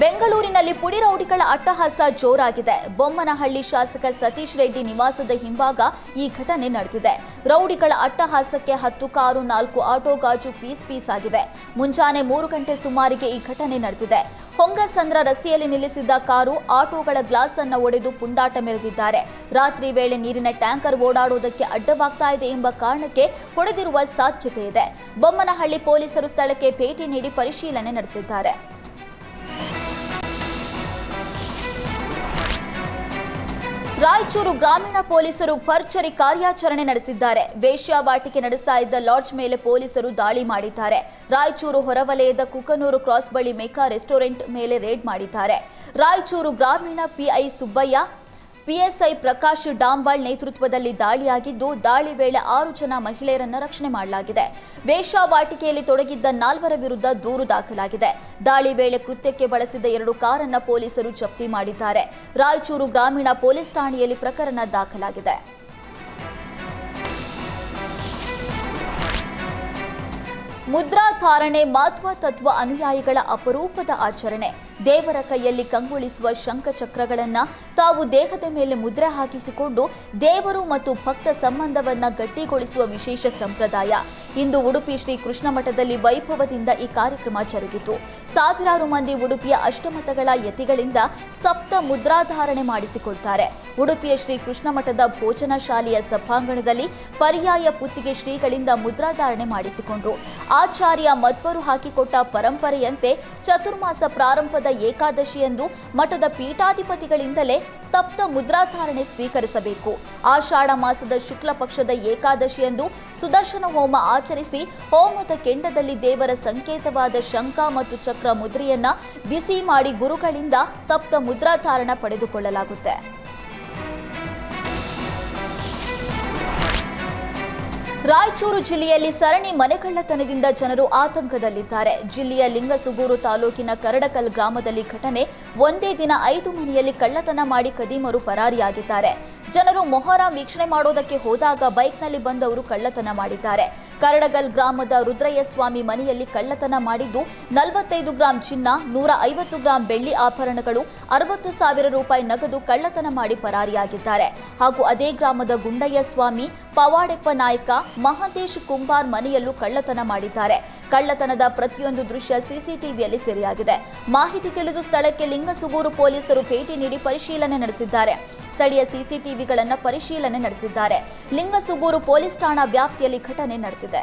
ಬೆಂಗಳೂರಿನಲ್ಲಿ ಪುಡಿ ರೌಡಿಗಳ ಅಟ್ಟಹಾಸ ಜೋರಾಗಿದೆ. ಬೊಮ್ಮನಹಳ್ಳಿ ಶಾಸಕ ಸತೀಶ್ ರೆಡ್ಡಿ ನಿವಾಸದ ಹಿಂಭಾಗ ಈ ಘಟನೆ ನಡೆದಿದೆ. ರೌಡಿಗಳ ಅಟ್ಟಹಾಸಕ್ಕೆ ಹತ್ತು ಕಾರು, ನಾಲ್ಕು ಆಟೋ ಗಾಜು ಪೀಸ್ ಪೀಸ್ ಆಗಿವೆ. ಮುಂಜಾನೆ ಮೂರು ಗಂಟೆ ಸುಮಾರಿಗೆ ಈ ಘಟನೆ ನಡೆದಿದೆ. ಹೊಂಗಸಂದ್ರ ರಸ್ತೆಯಲ್ಲಿ ನಿಲ್ಲಿಸಿದ್ದ ಕಾರು ಆಟೋಗಳ ಗ್ಲಾಸ್ ಅನ್ನು ಒಡೆದು ಪುಂಡಾಟ ಮೆರೆದಿದ್ದಾರೆ. ರಾತ್ರಿ ವೇಳೆ ನೀರಿನ ಟ್ಯಾಂಕರ್ ಓಡಾಡುವುದಕ್ಕೆ ಅಡ್ಡವಾಗ್ತಾ ಇದೆ ಎಂಬ ಕಾರಣಕ್ಕೆ ಹೊಡೆದಿರುವ ಸಾಧ್ಯತೆ ಇದೆ. ಬೊಮ್ಮನಹಳ್ಳಿ ಪೊಲೀಸರು ಸ್ಥಳಕ್ಕೆ ಭೇಟಿ ನೀಡಿ ಪರಿಶೀಲನೆ ನಡೆಸಿದ್ದಾರೆ. ರಾಯಚೂರು ಗ್ರಾಮೀಣ ಪೊಲೀಸರು ಭರ್ಜರಿ ಕಾರ್ಯಾಚರಣೆ ನಡೆಸಿದ್ದಾರೆ. ವೇಶ್ಯಾವಾಟಿಕೆ ನಡೆಸ್ತಾ ಇದ್ದ ಲಾಡ್ಜ್ ಮೇಲೆ ಪೊಲೀಸರು ದಾಳಿ ಮಾಡಿದ್ದಾರೆ. ರಾಯಚೂರು ಹೊರವಲಯದ ಕುಕನೂರು ಕ್ರಾಸ್ ಬಳಿ ಮೆಕಾ ರೆಸ್ಟೋರೆಂಟ್ ಮೇಲೆ ರೇಡ್ ಮಾಡಿದ್ದಾರೆ. ರಾಯಚೂರು ಗ್ರಾಮೀಣ ಪಿಐ ಸುಬ್ಬಯ್ಯ ಪಿಎಸ್ಐ ಪ್ರಕಾಶ್ ಡಾಂಬಾಳ್ ನೇತೃತ್ವದಲ್ಲಿ ದಾಳಿಯಾಗಿದ್ದು, ದಾಳಿ ವೇಳೆ ಆರು ಜನ ಮಹಿಳೆಯರನ್ನು ರಕ್ಷಣೆ ಮಾಡಲಾಗಿದೆ. ವೇಶ್ಯಾವಾಟಿಕೆಯಲ್ಲಿ ತೊಡಗಿದ್ದ ನಾಲ್ವರ ವಿರುದ್ಧ ದೂರು ದಾಖಲಾಗಿದೆ. ದಾಳಿ ವೇಳೆ ಕೃತ್ಯಕ್ಕೆ ಬಳಸಿದ ಎರಡು ಕಾರನ್ನು ಪೊಲೀಸರು ಜಪ್ತಿ ಮಾಡಿದ್ದಾರೆ. ರಾಯಚೂರು ಗ್ರಾಮೀಣ ಪೊಲೀಸ್ ಠಾಣೆಯಲ್ಲಿ ಪ್ರಕರಣ ದಾಖಲಾಗಿದೆ. ಮುದ್ರಾಧಾರಣೆ ಮಾಧ್ವ ತತ್ವ ಅನುಯಾಯಿಗಳ ಅಪರೂಪದ ಆಚರಣೆ. ದೇವರ ಕೈಯಲ್ಲಿ ಕಂಗೊಳಿಸುವ ಶಂಖಚಕ್ರಗಳನ್ನು ತಾವು ದೇಹದ ಮೇಲೆ ಮುದ್ರೆ ಹಾಕಿಸಿಕೊಂಡು ದೇವರು ಮತ್ತು ಭಕ್ತ ಸಂಬಂಧವನ್ನು ಗಟ್ಟಿಗೊಳಿಸುವ ವಿಶೇಷ ಸಂಪ್ರದಾಯ. ಇಂದು ಉಡುಪಿ ಶ್ರೀ ಕೃಷ್ಣ ಮಠದಲ್ಲಿ ವೈಭವದಿಂದ ಈ ಕಾರ್ಯಕ್ರಮ ಜರುಗಿತು. ಸಾವಿರಾರು ಮಂದಿ ಉಡುಪಿಯ ಅಷ್ಟಮತಗಳ ಯತಿಗಳಿಂದ ಸಪ್ತ ಮುದ್ರಾಧಾರಣೆ ಮಾಡಿಸಿಕೊಳ್ತಾರೆ. ಉಡುಪಿಯ ಶ್ರೀ ಕೃಷ್ಣ ಮಠದ ಭೋಜನ ಶಾಲೆಯ ಸಭಾಂಗಣದಲ್ಲಿ ಪರ್ಯಾಯ ಪುತ್ತಿಗೆ ಶ್ರೀಗಳಿಂದ ಮುದ್ರಾಧಾರಣೆ ಮಾಡಿಸಿಕೊಂಡ್ರು. ಆಚಾರ್ಯ ಮಧ್ವರು ಹಾಕಿಕೊಟ್ಟ ಪರಂಪರೆಯಂತೆ ಚತುರ್ಮಾಸ ಪ್ರಾರಂಭದ ಏಕಾದಶಿಯಂದು ಮಠದ ಪೀಠಾಧಿಪತಿಗಳಿಂದಲೇ ತಪ್ತ ಮುದ್ರಾಧಾರಣೆ ಸ್ವೀಕರಿಸಬೇಕು. ಆಷಾಢ ಮಾಸದ ಶುಕ್ಲ ಪಕ್ಷದ ಏಕಾದಶಿಯಂದು ಸುದರ್ಶನ ಹೋಮ ಆಚರಿಸಿ ಹೋಮದ ಕೆಂಡದಲ್ಲಿ ದೇವರ ಸಂಕೇತವಾದ ಶಂಖ ಮತ್ತು ಚಕ್ರ ಮುದ್ರೆಯನ್ನ ಬಿಸಿ ಮಾಡಿ ಗುರುಗಳಿಂದ ತಪ್ತ ಮುದ್ರಾಧಾರಣ ಪಡೆದುಕೊಳ್ಳಲಾಗುತ್ತೆ. ರಾಯಚೂರು ಜಿಲ್ಲೆಯಲ್ಲಿ ಸರಣಿ ಮನೆಕಳ್ಳತನದಿಂದ ಜನರು ಆತಂಕದಲ್ಲಿದ್ದಾರೆ. ಜಿಲ್ಲೆಯ ಲಿಂಗಸುಗೂರು ತಾಲೂಕಿನ ಕರಡಕಲ್ ಗ್ರಾಮದಲ್ಲಿ ಘಟನೆ, ಒಂದೇ ದಿನ ಐದು ಮನೆಯಲ್ಲಿ ಕಳ್ಳತನ ಮಾಡಿ ಕದೀಮರು ಪರಾರಿಯಾಗಿದ್ದಾರೆ. ಜನರು ಮೊಹರಂ ವೀಕ್ಷಣೆ ಮಾಡೋದಕ್ಕೆ ಹೋದಾಗ ಬೈಕ್ನಲ್ಲಿ ಬಂದವರು ಕಳ್ಳತನ ಮಾಡಿದ್ದಾರೆ. ಕರಡಗಲ್ ಗ್ರಾಮದ ರುದ್ರಯ್ಯ ಸ್ವಾಮಿ ಮನೆಯಲ್ಲಿ ಕಳ್ಳತನ ಮಾಡಿದ್ದು ನಲವತ್ತೈದು ಗ್ರಾಂ ಚಿನ್ನ, ನೂರ ಐವತ್ತು ಗ್ರಾಂ ಬೆಳ್ಳಿ ಆಭರಣಗಳು, ಅರವತ್ತು ಸಾವಿರ ರೂಪಾಯಿ ನಗದು ಕಳ್ಳತನ ಮಾಡಿ ಪರಾರಿಯಾಗಿದ್ದಾರೆ. ಹಾಗೂ ಅದೇ ಗ್ರಾಮದ ಗುಂಡಯ್ಯ ಸ್ವಾಮಿ ಪವಾಡೆಪ್ಪ ನಾಯಕ ಮಹಂತೇಶ್ ಕುಂಬಾರ್ ಮನೆಯಲ್ಲೂ ಕಳ್ಳತನ ಮಾಡಿದ್ದಾರೆ. ಕಳ್ಳತನದ ಪ್ರತಿಯೊಂದು ದೃಶ್ಯ ಸಿಸಿಟಿವಿಯಲ್ಲಿ ಸೆರೆಯಾಗಿದೆ. ಮಾಹಿತಿ ತಿಳಿದು ಸ್ಥಳಕ್ಕೆ ಲಿಂಗಸುಗೂರು ಪೊಲೀಸರು ಭೇಟಿ ನೀಡಿ ಪರಿಶೀಲನೆ ನಡೆಸಿದ್ದಾರೆ. ಸ್ಥಳೀಯ ಸಿಸಿಟಿವಿಗಳನ್ನು ಪರಿಶೀಲನೆ ನಡೆಸಿದ್ದಾರೆ. ಲಿಂಗಸುಗೂರು ಪೊಲೀಸ್ ಠಾಣಾ ವ್ಯಾಪ್ತಿಯಲ್ಲಿ ಘಟನೆ ನಡೆದಿದೆ.